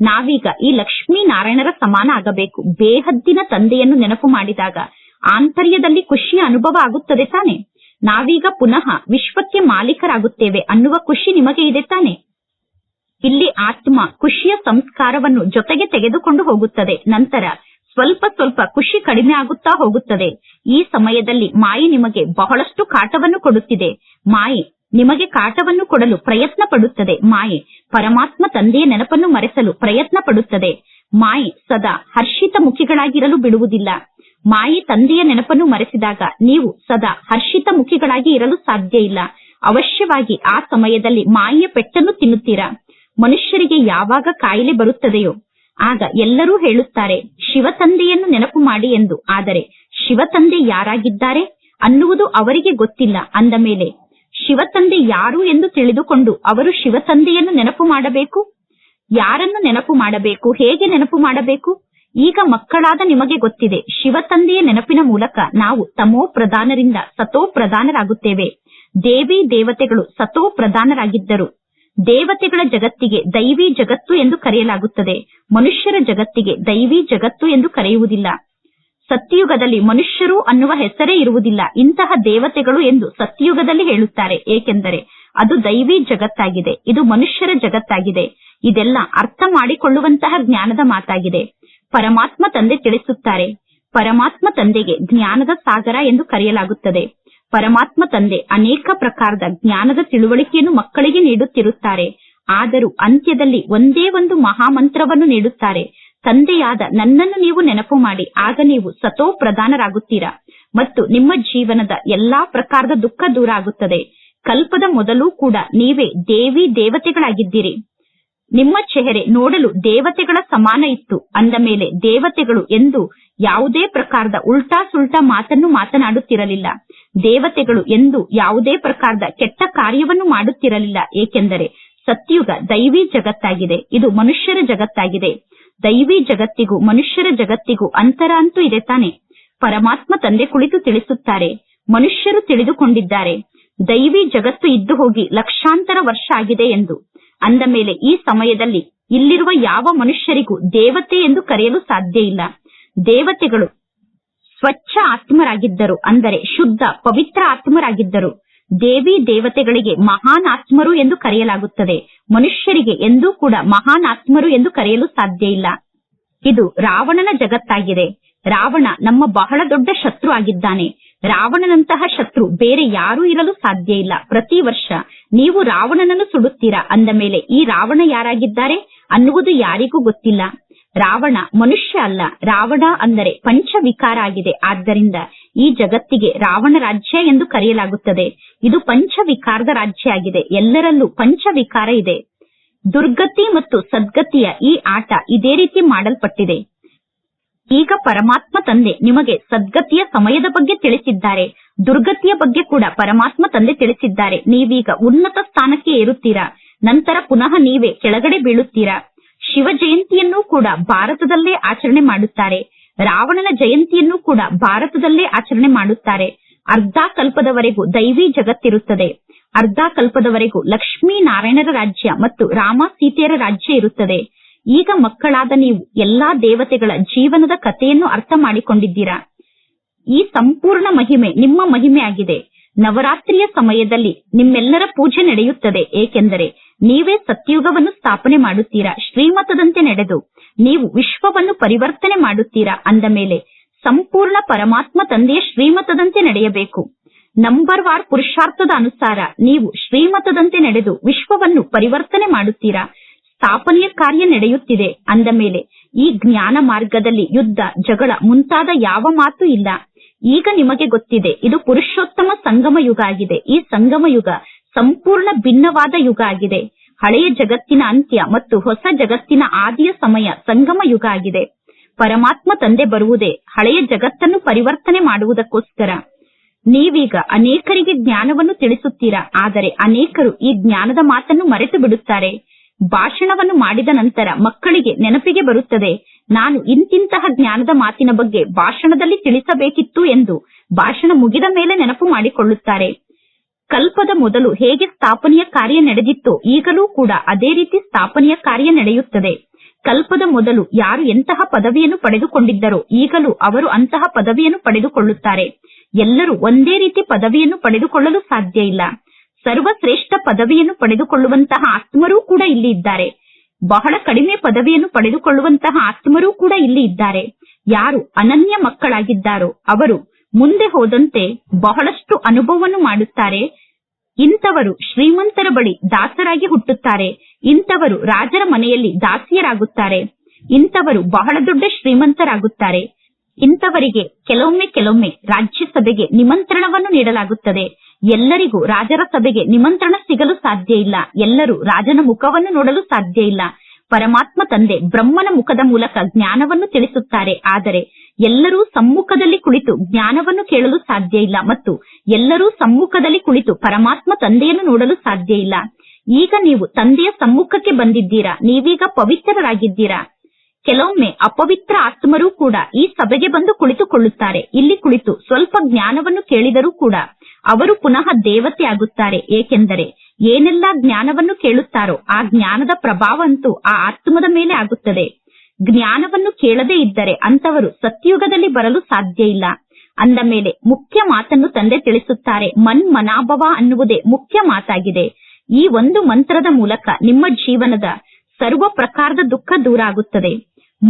ನಾವೀಗ ಈ ಲಕ್ಷ್ಮೀ ನಾರಾಯಣರ ಸಮಾನ ಆಗಬೇಕು. ಬೇಹದ್ದಿನ ತಂದೆಯನ್ನು ನೆನಪು ಮಾಡಿದಾಗ ಆಂತರ್ಯದಲ್ಲಿ ಖುಷಿಯ ಅನುಭವ ಆಗುತ್ತದೆ ತಾನೆ? ನಾವೀಗ ಪುನಃ ವಿಶ್ವಕ್ಕೆ ಮಾಲೀಕರಾಗುತ್ತೇವೆ ಅನ್ನುವ ಖುಷಿ ನಿಮಗೆ ಇದೆ ತಾನೆ? ಇಲ್ಲಿ ಆತ್ಮ ಖುಷಿಯ ಸಂಸ್ಕಾರವನ್ನು ಜೊತೆಗೆ ತೆಗೆದುಕೊಂಡು ಹೋಗುತ್ತದೆ, ನಂತರ ಸ್ವಲ್ಪ ಸ್ವಲ್ಪ ಖುಷಿ ಕಡಿಮೆ ಆಗುತ್ತಾ ಹೋಗುತ್ತದೆ. ಈ ಸಮಯದಲ್ಲಿ ಮಾಯಿ ನಿಮಗೆ ಬಹಳಷ್ಟು ಕಾಟವನ್ನು ಕೊಡುತ್ತಿದೆ. ಮಾಯಿ ನಿಮಗೆ ಕಾಟವನ್ನು ಕೊಡಲು ಪ್ರಯತ್ನ ಪಡುತ್ತದೆ ಮಾಯಿ ಪರಮಾತ್ಮ ತಂದೆಯ ನೆನಪನ್ನು ಮರೆಸಲು ಪ್ರಯತ್ನ ಪಡುತ್ತದೆ ಮಾಯಿ ಸದಾ ಹರ್ಷಿತ ಮುಖಿಗಳಾಗಿರಲು ಬಿಡುವುದಿಲ್ಲ. ಮಾಯೆ ತಂದೆಯ ನೆನಪನ್ನು ಮರೆಸಿದಾಗ ನೀವು ಸದಾ ಹರ್ಷಿತ ಮುಖಿಗಳಾಗಿ ಇರಲು ಸಾಧ್ಯ ಇಲ್ಲ. ಅವಶ್ಯವಾಗಿ ಆ ಸಮಯದಲ್ಲಿ ಮಾಯಿಯ ಪೆಟ್ಟನ್ನು ತಿನ್ನುತ್ತೀರಾ? ಮನುಷ್ಯರಿಗೆ ಯಾವಾಗ ಕಾಯಿಲೆ ಬರುತ್ತದೆಯೋ? ಆಗ ಎಲ್ಲರೂ ಹೇಳುತ್ತಾರೆ ಶಿವತಂದೆಯನ್ನು ನೆನಪು ಮಾಡಿ ಎಂದು. ಆದರೆ ಶಿವ ತಂದೆ ಯಾರಾಗಿದ್ದಾರೆ ಅನ್ನುವುದು ಅವರಿಗೆ ಗೊತ್ತಿಲ್ಲ. ಅಂದ ಮೇಲೆ ಶಿವತಂದೆ ಯಾರು ಎಂದು ತಿಳಿದುಕೊಂಡು ಅವರು ಶಿವತಂದೆಯನ್ನು ನೆನಪು ಮಾಡಬೇಕು? ಯಾರನ್ನು ನೆನಪು ಮಾಡಬೇಕು? ಹೇಗೆ ನೆನಪು ಮಾಡಬೇಕು? ಈಗ ಮಕ್ಕಳಾದ ನಿಮಗೆ ಗೊತ್ತಿದೆ ಶಿವತಂದೆಯ ನೆನಪಿನ ಮೂಲಕ ನಾವು ತಮೋ ಪ್ರಧಾನರಿಂದ ಸತೋ ಪ್ರಧಾನರಾಗುತ್ತೇವೆ. ದೇವಿ ದೇವತೆಗಳು ಸತೋ ಪ್ರಧಾನರಾಗಿದ್ದರು. ದೇವತೆಗಳ ಜಗತ್ತಿಗೆ ದೈವಿ ಜಗತ್ತು ಎಂದು ಕರೆಯಲಾಗುತ್ತದೆ. ಮನುಷ್ಯರ ಜಗತ್ತಿಗೆ ದೈವಿ ಜಗತ್ತು ಎಂದು ಕರೆಯುವುದಿಲ್ಲ. ಸತ್ಯಯುಗದಲ್ಲಿ ಮನುಷ್ಯರು ಅನ್ನುವ ಹೆಸರೇ ಇರುವುದಿಲ್ಲ. ಇಂತಹ ದೇವತೆಗಳು ಎಂದು ಸತ್ಯಯುಗದಲ್ಲಿ ಹೇಳುತ್ತಾರೆ. ಏಕೆಂದರೆ ಅದು ದೈವಿ ಜಗತ್ತಾಗಿದೆ. ಇದು ಮನುಷ್ಯರ ಜಗತ್ತಾಗಿದೆ. ಇದೆಲ್ಲ ಅರ್ಥ ಮಾಡಿಕೊಳ್ಳುವಂತಹ ಜ್ಞಾನದ ಮಾತಾಗಿದೆ. ಪರಮಾತ್ಮ ತಂದೆ ತಿಳಿಸುತ್ತಾರೆ. ಪರಮಾತ್ಮ ತಂದೆಗೆ ಜ್ಞಾನದ ಸಾಗರ ಎಂದು ಕರೆಯಲಾಗುತ್ತದೆ. ಪರಮಾತ್ಮ ತಂದೆ ಅನೇಕ ಪ್ರಕಾರದ ಜ್ಞಾನದ ತಿಳುವಳಿಕೆಯನ್ನು ಮಕ್ಕಳಿಗೆ ನೀಡುತ್ತಿರುತ್ತಾರೆ. ಆದರೂ ಅಂತ್ಯದಲ್ಲಿ ಒಂದೇ ಒಂದು ಮಹಾಮಂತ್ರವನ್ನು ನೀಡುತ್ತಾರೆ. ತಂದೆಯಾದ ನನ್ನನ್ನು ನೀವು ನೆನಪು ಮಾಡಿ, ಆಗ ನೀವು ಸತೋ ಪ್ರಧಾನರಾಗುತ್ತೀರಾ? ಮತ್ತು ನಿಮ್ಮ ಜೀವನದ ಎಲ್ಲಾ ಪ್ರಕಾರದ ದುಃಖ ದೂರ ಆಗುತ್ತದೆ. ಕಲ್ಪದ ಮೊದಲು ಕೂಡ ನೀವೇ ದೇವಿ ದೇವತೆಗಳಾಗಿದ್ದೀರಿ. ನಿಮ್ಮ ಚೆಹರೆ ನೋಡಲು ದೇವತೆಗಳ ಸಮಾನ ಇತ್ತು. ಅಂದ ಮೇಲೆ ದೇವತೆಗಳು ಎಂದು ಯಾವುದೇ ಪ್ರಕಾರದ ಉಲ್ಟಾ ಸುಲ್ಟಾ ಮಾತನ್ನು ಮಾತನಾಡುತ್ತಿರಲಿಲ್ಲ. ದೇವತೆಗಳು ಎಂದು ಯಾವುದೇ ಪ್ರಕಾರದ ಕೆಟ್ಟ ಕಾರ್ಯವನ್ನು ಮಾಡುತ್ತಿರಲಿಲ್ಲ. ಏಕೆಂದರೆ ಸತ್ಯುಗ ದೈವಿ ಜಗತ್ತಾಗಿದೆ. ಇದು ಮನುಷ್ಯರ ಜಗತ್ತಾಗಿದೆ. ದೈವಿ ಜಗತ್ತಿಗೂ ಮನುಷ್ಯರ ಜಗತ್ತಿಗೂ ಅಂತರ ಅಂತೂ ಇದೆ ತಾನೆ. ಪರಮಾತ್ಮ ತಂದೆ ಕುಳಿತು ತಿಳಿಸುತ್ತಾರೆ. ಮನುಷ್ಯರು ತಿಳಿದುಕೊಂಡಿದ್ದಾರೆ. ದೈವಿ ಜಗತ್ತು ಇದ್ದು ಹೋಗಿ ಲಕ್ಷಾಂತರ ವರ್ಷ ಆಗಿದೆ ಎಂದು. ಅಂದ ಮೇಲೆ ಈ ಸಮಯದಲ್ಲಿ ಇಲ್ಲಿರುವ ಯಾವ ಮನುಷ್ಯರಿಗೂ ದೇವತೆ ಎಂದು ಕರೆಯಲು ಸಾಧ್ಯ ಇಲ್ಲ. ದೇವತೆಗಳು ಸ್ವಚ್ಛ ಆತ್ಮರಾಗಿದ್ದರು ಅಂದರೆ ಶುದ್ಧ, ಪವಿತ್ರ ಆತ್ಮರಾಗಿದ್ದರು. ದೇವಿ ದೇವತೆಗಳಿಗೆ ಮಹಾನ್ ಆತ್ಮರು ಎಂದು ಕರೆಯಲಾಗುತ್ತದೆ. ಮನುಷ್ಯರಿಗೆ ಎಂದೂ ಕೂಡ ಮಹಾನ್ ಆತ್ಮರು ಎಂದು ಕರೆಯಲು ಸಾಧ್ಯ ಇಲ್ಲ. ಇದು ರಾವಣನ ಜಗತ್ತಾಗಿದೆ. ರಾವಣ ನಮ್ಮ ಬಹಳ ದೊಡ್ಡ ಶತ್ರು ಆಗಿದ್ದಾನೆ. ರಾವಣನಂತಹ ಶತ್ರು ಬೇರೆ ಯಾರೂ ಇರಲು ಸಾಧ್ಯ ಇಲ್ಲ. ಪ್ರತಿ ವರ್ಷ ನೀವು ರಾವಣನನ್ನು ಸುಡುತ್ತೀರಾ? ಅಂದ ಮೇಲೆ ಈ ರಾವಣ ಯಾರಾಗಿದ್ದಾರೆ? ಅನ್ನುವುದು ಯಾರಿಗೂ ಗೊತ್ತಿಲ್ಲ. ರಾವಣ ಮನುಷ್ಯ ಅಲ್ಲ. ರಾವಣ ಅಂದರೆ ಪಂಚವಿಕಾರ ಆಗಿದೆ. ಆದ್ದರಿಂದ ಈ ಜಗತ್ತಿಗೆ ರಾವಣ ರಾಜ್ಯ ಎಂದು ಕರೆಯಲಾಗುತ್ತದೆ. ಇದು ಪಂಚವಿಕಾರದ ರಾಜ್ಯ ಆಗಿದೆ. ಎಲ್ಲರಲ್ಲೂ ಪಂಚವಿಕಾರ ಇದೆ. ದುರ್ಗತಿ ಮತ್ತು ಸದ್ಗತಿಯ ಈ ಆಟ ಇದೇ ರೀತಿ ಮಾಡಲ್ಪಟ್ಟಿದೆ. ಈಗ ಪರಮಾತ್ಮ ತಂದೆ ನಿಮಗೆ ಸದ್ಗತಿಯ ಸಮಯದ ಬಗ್ಗೆ ತಿಳಿಸಿದ್ದಾರೆ. ದುರ್ಗತಿಯ ಬಗ್ಗೆ ಕೂಡ ಪರಮಾತ್ಮ ತಂದೆ ತಿಳಿಸಿದ್ದಾರೆ. ನೀವೀಗ ಉನ್ನತ ಸ್ಥಾನಕ್ಕೆ ಏರುತ್ತೀರಾ? ನಂತರ ಪುನಃ ನೀವೇ ಕೆಳಗಡೆ ಬೀಳುತ್ತೀರಾ? ಶಿವ ಜಯಂತಿಯನ್ನು ಕೂಡ ಭಾರತದಲ್ಲೇ ಆಚರಣೆ ಮಾಡುತ್ತಾರೆ. ರಾವಣನ ಜಯಂತಿಯನ್ನು ಕೂಡ ಭಾರತದಲ್ಲೇ ಆಚರಣೆ ಮಾಡುತ್ತಾರೆ. ಅರ್ಧ ಕಲ್ಪದವರೆಗೂ ದೈವಿ ಜಗತ್ತಿರುತ್ತದೆ. ಅರ್ಧ ಕಲ್ಪದವರೆಗೂ ಲಕ್ಷ್ಮೀ ನಾರಾಯಣರ ರಾಜ್ಯ ಮತ್ತು ರಾಮ ಸೀತೆಯರ ರಾಜ್ಯ ಇರುತ್ತದೆ. ಈಗ ಮಕ್ಕಳಾದ ನೀವು ಎಲ್ಲಾ ದೇವತೆಗಳ ಜೀವನದ ಕಥೆಯನ್ನು ಅರ್ಥ ಮಾಡಿಕೊಂಡಿದ್ದೀರಾ. ಈ ಸಂಪೂರ್ಣ ಮಹಿಮೆ ನಿಮ್ಮ ಮಹಿಮೆ ಆಗಿದೆ ನವರಾತ್ರಿಯ ಸಮಯದಲ್ಲಿ ನಿಮ್ಮೆಲ್ಲರ ಪೂಜೆ ನಡೆಯುತ್ತದೆ. ಏಕೆಂದರೆ ನೀವೇ ಸತ್ಯುಗವನ್ನು ಸ್ಥಾಪನೆ ಮಾಡುತ್ತೀರಾ? ಶ್ರೀಮತದಂತೆ ನಡೆದು ನೀವು ವಿಶ್ವವನ್ನು ಪರಿವರ್ತನೆ ಮಾಡುತ್ತೀರಾ? ಅಂದ ಮೇಲೆ ಸಂಪೂರ್ಣ ಪರಮಾತ್ಮ ತಂದೆಯ ಶ್ರೀಮತದಂತೆ ನಡೆಯಬೇಕು. ನಂಬರ್ ವಾರ್ ಪುರುಷಾರ್ಥದ ಅನುಸಾರ ನೀವು ಶ್ರೀಮತದಂತೆ ನಡೆದು ವಿಶ್ವವನ್ನು ಪರಿವರ್ತನೆ ಮಾಡುತ್ತೀರಾ? ಸ್ಥಾಪನೆಯ ಕಾರ್ಯ ನಡೆಯುತ್ತಿದೆ ಅಂದ ಮೇಲೆ ಈ ಜ್ಞಾನ ಮಾರ್ಗದಲ್ಲಿ ಯುದ್ಧ, ಜಗಳ ಮುಂತಾದ ಯಾವ ಮಾತು ಇಲ್ಲ. ಈಗ ನಿಮಗೆ ಗೊತ್ತಿದೆ, ಇದು ಪುರುಷೋತ್ತಮ ಸಂಗಮ ಯುಗ ಆಗಿದೆ. ಈ ಸಂಗಮ ಯುಗ ಸಂಪೂರ್ಣ ಭಿನ್ನವಾದ ಯುಗ ಆಗಿದೆ. ಹಳೆಯ ಜಗತ್ತಿನ ಅಂತ್ಯ ಮತ್ತು ಹೊಸ ಜಗತ್ತಿನ ಆದಿಯ ಸಮಯ ಸಂಗಮ ಯುಗ ಆಗಿದೆ. ಪರಮಾತ್ಮ ತಂದೆ ಬರುವುದೇ ಹಳೆಯ ಜಗತ್ತನ್ನು ಪರಿವರ್ತನೆ ಮಾಡುವುದಕ್ಕೋಸ್ಕರ. ನೀವೀಗ ಅನೇಕರಿಗೆ ಜ್ಞಾನವನ್ನು ತಿಳಿಸುತ್ತೀರಾ? ಆದರೆ ಅನೇಕರು ಈ ಜ್ಞಾನದ ಮಾತನ್ನು ಮರೆತು ಬಿಡುತ್ತಾರೆ ಭಾಷಣವನ್ನು ಮಾಡಿದ ನಂತರ ಮಕ್ಕಳಿಗೆ ನೆನಪಿಗೆ ಬರುತ್ತದೆ. ನಾನು ಇಂತಿಂತಹ ಜ್ಞಾನದ ಮಾತಿನ ಬಗ್ಗೆ ಭಾಷಣದಲ್ಲಿ ತಿಳಿಸಬೇಕಿತ್ತು ಎಂದು ಭಾಷಣ ಮುಗಿದ ಮೇಲೆ ನೆನಪು ಮಾಡಿಕೊಳ್ಳುತ್ತಾರೆ. ಕಲ್ಪದ ಮೊದಲು ಹೇಗೆ ಸ್ಥಾಪನೆಯ ಕಾರ್ಯ ನಡೆದಿತ್ತೋ ಈಗಲೂ ಕೂಡ ಅದೇ ರೀತಿ ಸ್ಥಾಪನೆಯ ಕಾರ್ಯ ನಡೆಯುತ್ತದೆ. ಕಲ್ಪದ ಮೊದಲು ಯಾರು ಎಂತಹ ಪದವಿಯನ್ನು ಪಡೆದುಕೊಂಡಿದ್ದರೋ ಈಗಲೂ ಅವರು ಅಂತಹ ಪದವಿಯನ್ನು ಪಡೆದುಕೊಳ್ಳುತ್ತಾರೆ. ಎಲ್ಲರೂ ಒಂದೇ ರೀತಿ ಪದವಿಯನ್ನು ಪಡೆದುಕೊಳ್ಳಲು ಸಾಧ್ಯ ಇಲ್ಲ. ಸರ್ವಶ್ರೇಷ್ಠ ಪದವಿಯನ್ನು ಪಡೆದುಕೊಳ್ಳುವಂತಹ ಆತ್ಮರೂ ಕೂಡ ಇಲ್ಲಿ ಇದ್ದಾರೆ. ಬಹಳ ಕಡಿಮೆ ಪದವಿಯನ್ನು ಪಡೆದುಕೊಳ್ಳುವಂತಹ ಆತ್ಮರೂ ಕೂಡ ಇಲ್ಲಿ ಇದ್ದಾರೆ. ಯಾರು ಅನನ್ಯ ಮಕ್ಕಳಾಗಿದ್ದಾರೋ ಅವರು ಮುಂದೆ ಹೋದಂತೆ ಬಹಳಷ್ಟು ಅನುಭವವನ್ನು ಮಾಡುತ್ತಾರೆ. ಇಂಥವರು ಶ್ರೀಮಂತರ ಬಳಿ ದಾಸರಾಗಿ ಹುಟ್ಟುತ್ತಾರೆ. ಇಂಥವರು ರಾಜರ ಮನೆಯಲ್ಲಿ ದಾಸಿಯರಾಗುತ್ತಾರೆ. ಇಂಥವರು ಬಹಳ ದೊಡ್ಡ ಶ್ರೀಮಂತರಾಗುತ್ತಾರೆ. ಇಂಥವರಿಗೆ ಕೆಲವೊಮ್ಮೆ ಕೆಲವೊಮ್ಮೆ ರಾಜ್ಯಸಭೆಗೆ ನಿಮಂತ್ರಣವನ್ನು ನೀಡಲಾಗುತ್ತದೆ. ಎಲ್ಲರಿಗೂ ರಾಜರ ಸಭೆಗೆ ನಿಮಂತ್ರಣ ಸಿಗಲು ಸಾಧ್ಯ ಇಲ್ಲ. ಎಲ್ಲರೂ ರಾಜನ ಮುಖವನ್ನು ನೋಡಲು ಸಾಧ್ಯ ಇಲ್ಲ. ಪರಮಾತ್ಮ ತಂದೆ ಬ್ರಹ್ಮನ ಮುಖದ ಮೂಲಕ ಜ್ಞಾನವನ್ನು ತಿಳಿಸುತ್ತಾರೆ. ಆದರೆ ಎಲ್ಲರೂ ಸಮ್ಮುಖದಲ್ಲಿ ಕುಳಿತು ಜ್ಞಾನವನ್ನು ಕೇಳಲು ಸಾಧ್ಯ ಇಲ್ಲ ಮತ್ತು ಎಲ್ಲರೂ ಸಮ್ಮುಖದಲ್ಲಿ ಕುಳಿತು ಪರಮಾತ್ಮ ತಂದೆಯನ್ನು ನೋಡಲು ಸಾಧ್ಯ ಇಲ್ಲ. ಈಗ ನೀವು ತಂದೆಯ ಸಮ್ಮುಖಕ್ಕೆ ಬಂದಿದ್ದೀರಾ? ನೀವೀಗ ಪವಿತ್ರರಾಗಿದ್ದೀರಾ? ಕೆಲವೊಮ್ಮೆ ಅಪವಿತ್ರ ಆತ್ಮರೂ ಕೂಡ ಈ ಸಭೆಗೆ ಬಂದು ಕುಳಿತುಕೊಳ್ಳುತ್ತಾರೆ. ಇಲ್ಲಿ ಕುಳಿತು ಸ್ವಲ್ಪ ಜ್ಞಾನವನ್ನು ಕೇಳಿದರೂ ಕೂಡ ಅವರು ಪುನಃ ದೇವತೆ ಆಗುತ್ತಾರೆ. ಏಕೆಂದರೆ ಏನೆಲ್ಲಾ ಜ್ಞಾನವನ್ನು ಕೇಳುತ್ತಾರೋ ಆ ಜ್ಞಾನದ ಪ್ರಭಾವ ಅಂತೂ ಆ ಆತ್ಮದ ಮೇಲೆ ಆಗುತ್ತದೆ. ಜ್ಞಾನವನ್ನು ಕೇಳದೇ ಇದ್ದರೆ ಅಂತವರು ಸತ್ಯುಗದಲ್ಲಿ ಬರಲು ಸಾಧ್ಯ ಇಲ್ಲ. ಅಂದ ಮೇಲೆ ಮುಖ್ಯ ಮಾತನ್ನು ತಂದೆ ತಿಳಿಸುತ್ತಾರೆ. ಮನ್ ಮನಾಭವ ಅನ್ನುವುದೇ ಮುಖ್ಯ ಮಾತಾಗಿದೆ. ಈ ಒಂದು ಮಂತ್ರದ ಮೂಲಕ ನಿಮ್ಮ ಜೀವನದ ಸರ್ವ ಪ್ರಕಾರದ ದುಃಖ ದೂರ ಆಗುತ್ತದೆ.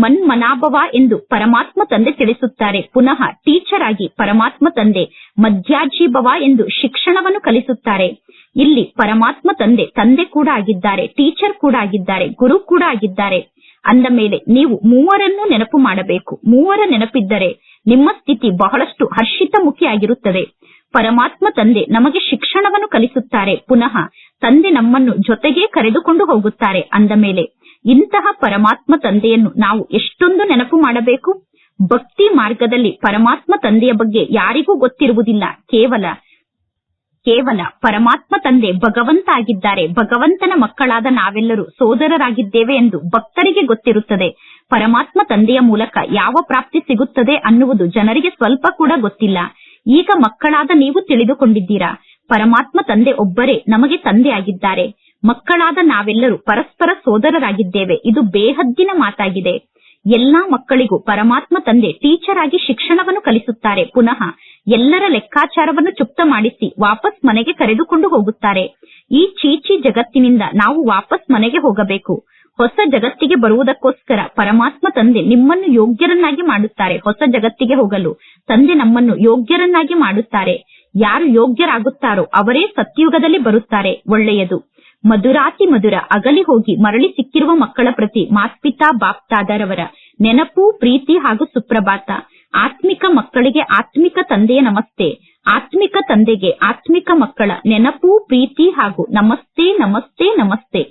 ಮನ್ ಮನಾಭವ ಎಂದು ಪರಮಾತ್ಮ ತಂದೆ ತಿಳಿಸುತ್ತಾರೆ. ಪುನಃ ಟೀಚರ್ ಆಗಿ ಪರಮಾತ್ಮ ತಂದೆ, ಮಧ್ಯಾಜೀಭವ ಎಂದು ಶಿಕ್ಷಣವನ್ನು ಕಲಿಸುತ್ತಾರೆ. ಇಲ್ಲಿ ಪರಮಾತ್ಮ ತಂದೆ ತಂದೆ ಕೂಡ ಆಗಿದ್ದಾರೆ ಟೀಚರ್ ಕೂಡ ಆಗಿದ್ದಾರೆ, ಗುರು ಕೂಡ ಆಗಿದ್ದಾರೆ. ಅಂದ ಮೇಲೆ ನೀವು ಮೂವರನ್ನು ನೆನಪು ಮಾಡಬೇಕು. ಮೂವರ ನೆನಪಿದ್ದರೆ ನಿಮ್ಮ ಸ್ಥಿತಿ ಬಹಳಷ್ಟು ಹರ್ಷಿತಮುಖಿಯಾಗಿರುತ್ತದೆ. ಪರಮಾತ್ಮ ತಂದೆ ನಮಗೆ ಶಿಕ್ಷಣವನ್ನು ಕಲಿಸುತ್ತಾರೆ. ಪುನಃ ತಂದೆ ನಮ್ಮನ್ನು ಜೊತೆಗೆ ಕರೆದುಕೊಂಡು ಹೋಗುತ್ತಾರೆ. ಅಂದ ಮೇಲೆ ಇಂತಹ ಪರಮಾತ್ಮ ತಂದೆಯನ್ನು ನಾವು ಎಷ್ಟೊಂದು ನೆನಪು ಮಾಡಬೇಕು? ಭಕ್ತಿ ಮಾರ್ಗದಲ್ಲಿ ಪರಮಾತ್ಮ ತಂದೆಯ ಬಗ್ಗೆ ಯಾರಿಗೂ ಗೊತ್ತಿರುವುದಿಲ್ಲ. ಕೇವಲ ಕೇವಲ ಪರಮಾತ್ಮ ತಂದೆ ಭಗವಂತ ಆಗಿದ್ದಾರೆ ಭಗವಂತನ ಮಕ್ಕಳಾದ ನಾವೆಲ್ಲರೂ ಸೋದರರಾಗಿದ್ದೇವೆ ಎಂದು ಭಕ್ತರಿಗೆ ಗೊತ್ತಿರುತ್ತದೆ. ಪರಮಾತ್ಮ ತಂದೆಯ ಮೂಲಕ ಯಾವ ಪ್ರಾಪ್ತಿ ಸಿಗುತ್ತದೆ ಅನ್ನುವುದು ಜನರಿಗೆ ಸ್ವಲ್ಪ ಕೂಡ ಗೊತ್ತಿಲ್ಲ. ಈಗ ಮಕ್ಕಳಾದ ನೀವು ತಿಳಿದುಕೊಂಡಿದ್ದೀರಾ? ಪರಮಾತ್ಮ ತಂದೆ ಒಬ್ಬರೇ ನಮಗೆ ತಂದೆ ಆಗಿದ್ದಾರೆ ಮಕ್ಕಳಾದ ನಾವೆಲ್ಲರೂ ಪರಸ್ಪರ ಸೋದರರಾಗಿದ್ದೇವೆ. ಇದು ಬೇಹದ್ದಿನ ಮಾತಾಗಿದೆ. ಎಲ್ಲಾ ಮಕ್ಕಳಿಗೂ ಪರಮಾತ್ಮ ತಂದೆ ಟೀಚರ್ ಆಗಿ ಶಿಕ್ಷಣವನ್ನು ಕಲಿಸುತ್ತಾರೆ. ಪುನಃ ಎಲ್ಲರ ಲೆಕ್ಕಾಚಾರವನ್ನು ಚುಪ್ತ ಮಾಡಿಸಿ ವಾಪಸ್ ಮನೆಗೆ ಕರೆದುಕೊಂಡು ಹೋಗುತ್ತಾರೆ. ಈ ಚೀಚಿ ಜಗತ್ತಿನಿಂದ ನಾವು ವಾಪಸ್ ಮನೆಗೆ ಹೋಗಬೇಕು. ಹೊಸ ಜಗತ್ತಿಗೆ ಬರುವುದಕ್ಕೋಸ್ಕರ ಪರಮಾತ್ಮ ತಂದೆ ನಿಮ್ಮನ್ನು ಯೋಗ್ಯರನ್ನಾಗಿ ಮಾಡುತ್ತಾರೆ. ಹೊಸ ಜಗತ್ತಿಗೆ ಹೋಗಲು ತಂದೆ ನಮ್ಮನ್ನು ಯೋಗ್ಯರನ್ನಾಗಿ ಮಾಡುತ್ತಾರೆ. ಯಾರು ಯೋಗ್ಯರಾಗುತ್ತಾರೋ ಅವರೇ ಸತ್ಯುಗದಲ್ಲಿ ಬರುತ್ತಾರೆ. ಒಳ್ಳೆಯದು. ಮಧುರಾತಿ ಮಧುರ ಅಗಲಿ ಹೋಗಿ ಮರಳಿ ಸಿಕ್ಕಿರುವ ಮಕ್ಕಳ ಪ್ರತಿ ಮಾತ್ಪಿತಾ ಬಾಪ್ತಾದರವರ ನೆನಪು, ಪ್ರೀತಿ ಹಾಗೂ ಸುಪ್ರಭಾತ. ಆತ್ಮಿಕ ಮಕ್ಕಳಿಗೆ ಆತ್ಮಿಕ ತಂದೆಯ ನಮಸ್ತೆ. ಆತ್ಮಿಕ ತಂದೆಗೆ ಆತ್ಮಿಕ ಮಕ್ಕಳ ನೆನಪು, ಪ್ರೀತಿ ಹಾಗೂ ನಮಸ್ತೆ ನಮಸ್ತೆ ನಮಸ್ತೆ.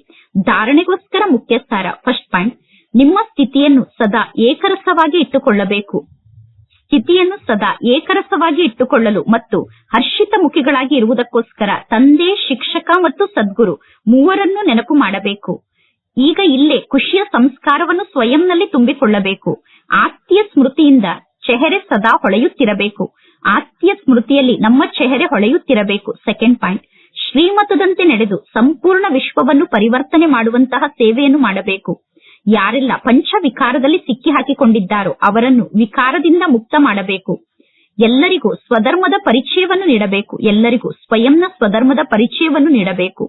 ಧಾರಣೆಗೋಸ್ಕರ ಮುಖ್ಯಸ್ಥಾರ. First point. ನಿಮ್ಮ ಸ್ಥಿತಿಯನ್ನು ಸದಾ ಏಕರಸವಾಗಿ ಇಟ್ಟುಕೊಳ್ಳಬೇಕು. ಸ್ಥಿತಿಯನ್ನು ಸದಾ ಏಕರಸವಾಗಿ ಇಟ್ಟುಕೊಳ್ಳಲು ಮತ್ತು ಹರ್ಷಿತ ಮುಖಿಗಳಾಗಿ ಇರುವುದಕ್ಕೋಸ್ಕರ ತಂದೆ, ಶಿಕ್ಷಕ ಮತ್ತು ಸದ್ಗುರು ಮೂವರನ್ನು ನೆನಪು ಮಾಡಬೇಕು. ಈಗ ಇಲ್ಲೇ ಖುಷಿಯ ಸಂಸ್ಕಾರವನ್ನು ಸ್ವಯಂನಲ್ಲಿ ತುಂಬಿಕೊಳ್ಳಬೇಕು. ಆತ್ಮೀಯ ಸ್ಮೃತಿಯಿಂದ ಚೆಹರೆ ಸದಾ ಹೊಳೆಯುತ್ತಿರಬೇಕು. ಆತ್ಮೀಯ ಸ್ಮೃತಿಯಲ್ಲಿ ನಮ್ಮ ಚೆಹರೆ ಹೊಳೆಯುತ್ತಿರಬೇಕು. ಸೆಕೆಂಡ್ ಪಾಯಿಂಟ್ ಶ್ರೀಮತದಂತೆ ನಡೆದು ಸಂಪೂರ್ಣ ವಿಶ್ವವನ್ನು ಪರಿವರ್ತನೆ ಮಾಡುವಂತಹ ಸೇವೆಯನ್ನು ಮಾಡಬೇಕು. ಯಾರೆಲ್ಲ ಪಂಚ ವಿಕಾರದಲ್ಲಿ ಸಿಕ್ಕಿ ಹಾಕಿಕೊಂಡಿದ್ದಾರೋ ಅವರನ್ನು ವಿಕಾರದಿಂದ ಮುಕ್ತ ಮಾಡಬೇಕು. ಎಲ್ಲರಿಗೂ ಸ್ವಧರ್ಮದ ಪರಿಚಯವನ್ನು ನೀಡಬೇಕು. ಎಲ್ಲರಿಗೂ ಸ್ವಯಂನ ಸ್ವಧರ್ಮದ ಪರಿಚಯವನ್ನು ನೀಡಬೇಕು.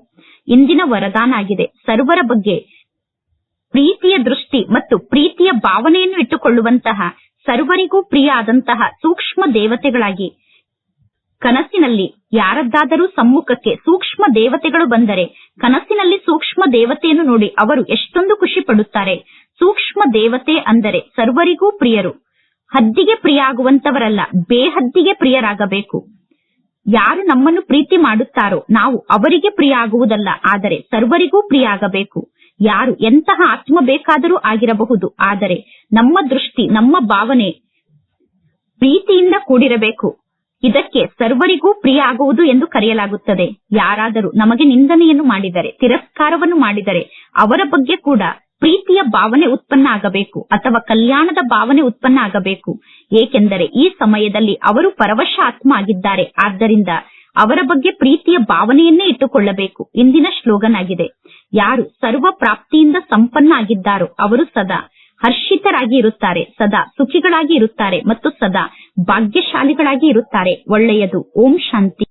ಇಂದಿನ ವರದಾನ ಆಗಿದೆ. ಸರ್ವರ ಬಗ್ಗೆ ಪ್ರೀತಿಯ ದೃಷ್ಟಿ ಮತ್ತು ಪ್ರೀತಿಯ ಭಾವನೆಯನ್ನು ಇಟ್ಟುಕೊಳ್ಳುವಂತಹ ಸರ್ವರಿಗೂ ಪ್ರಿಯ ಆದಂತಹ ಸೂಕ್ಷ್ಮ ದೇವತೆಗಳಾಗಿ ಕನಸಿನಲ್ಲಿ ಯಾರದ್ದಾದರೂ ಸಮ್ಮುಖಕ್ಕೆ ಸೂಕ್ಷ್ಮ ದೇವತೆಗಳು ಬಂದರೆ ಕನಸಿನಲ್ಲಿ ಸೂಕ್ಷ್ಮ ದೇವತೆಯನ್ನು ನೋಡಿ ಅವರು ಎಷ್ಟೊಂದು ಖುಷಿ ಪಡುತ್ತಾರೆ ಸೂಕ್ಷ್ಮ ದೇವತೆ ಅಂದರೆ ಸರ್ವರಿಗೂ ಪ್ರಿಯರು. ಹದ್ದಿಗೆ ಪ್ರಿಯಾಗುವಂತವರಲ್ಲ, ಬೇಹದ್ದಿಗೆ ಪ್ರಿಯರಾಗಬೇಕು. ಯಾರು ನಮ್ಮನ್ನು ಪ್ರೀತಿ ಮಾಡುತ್ತಾರೋ ನಾವು ಅವರಿಗೆ ಪ್ರಿಯಾಗುವುದಲ್ಲ, ಆದರೆ ಸರ್ವರಿಗೂ ಪ್ರಿಯಾಗಬೇಕು. ಯಾರು ಎಂತಹ ಆತ್ಮ ಬೇಕಾದರೂ ಆಗಿರಬಹುದು, ಆದರೆ ನಮ್ಮ ದೃಷ್ಟಿ, ನಮ್ಮ ಭಾವನೆ ಪ್ರೀತಿಯಿಂದ ಕೂಡಿರಬೇಕು. ಇದಕ್ಕೆ ಸರ್ವರಿಗೂ ಪ್ರಿಯ ಆಗುವುದು ಎಂದು ಕರೆಯಲಾಗುತ್ತದೆ. ಯಾರಾದರೂ ನಮಗೆ ನಿಂದನೆಯನ್ನು ಮಾಡಿದರೆ, ತಿರಸ್ಕಾರವನ್ನು ಮಾಡಿದರೆ, ಅವರ ಬಗ್ಗೆ ಕೂಡ ಪ್ರೀತಿಯ ಭಾವನೆ ಉತ್ಪನ್ನ ಆಗಬೇಕು ಅಥವಾ ಕಲ್ಯಾಣದ ಭಾವನೆ ಉತ್ಪನ್ನ ಆಗಬೇಕು. ಏಕೆಂದರೆ ಈ ಸಮಯದಲ್ಲಿ ಅವರು ಪರವಶ ಆತ್ಮ ಆಗಿದ್ದಾರೆ ಆದ್ದರಿಂದ ಅವರ ಬಗ್ಗೆ ಪ್ರೀತಿಯ ಭಾವನೆಯನ್ನೇ ಇಟ್ಟುಕೊಳ್ಳಬೇಕು. ಇಂದಿನ ಶ್ಲೋಗನ್ ಆಗಿದೆ ಯಾರು ಸರ್ವ ಪ್ರಾಪ್ತಿಯಿಂದ ಸಂಪನ್ನ ಆಗಿದ್ದಾರೋ, ಅವರು ಸದಾ ಹರ್ಷಿತರಾಗಿ ಇರುತ್ತಾರೆ. ಸದಾ ಸುಖಿಗಳಾಗಿ ಇರುತ್ತಾರೆ ಮತ್ತು ಸದಾ ಭಾಗ್ಯಶಾಲಿಗಳಾಗಿ ಇರುತ್ತಾರೆ. ಒಳ್ಳೆಯದು. ಓಂ ಶಾಂತಿ.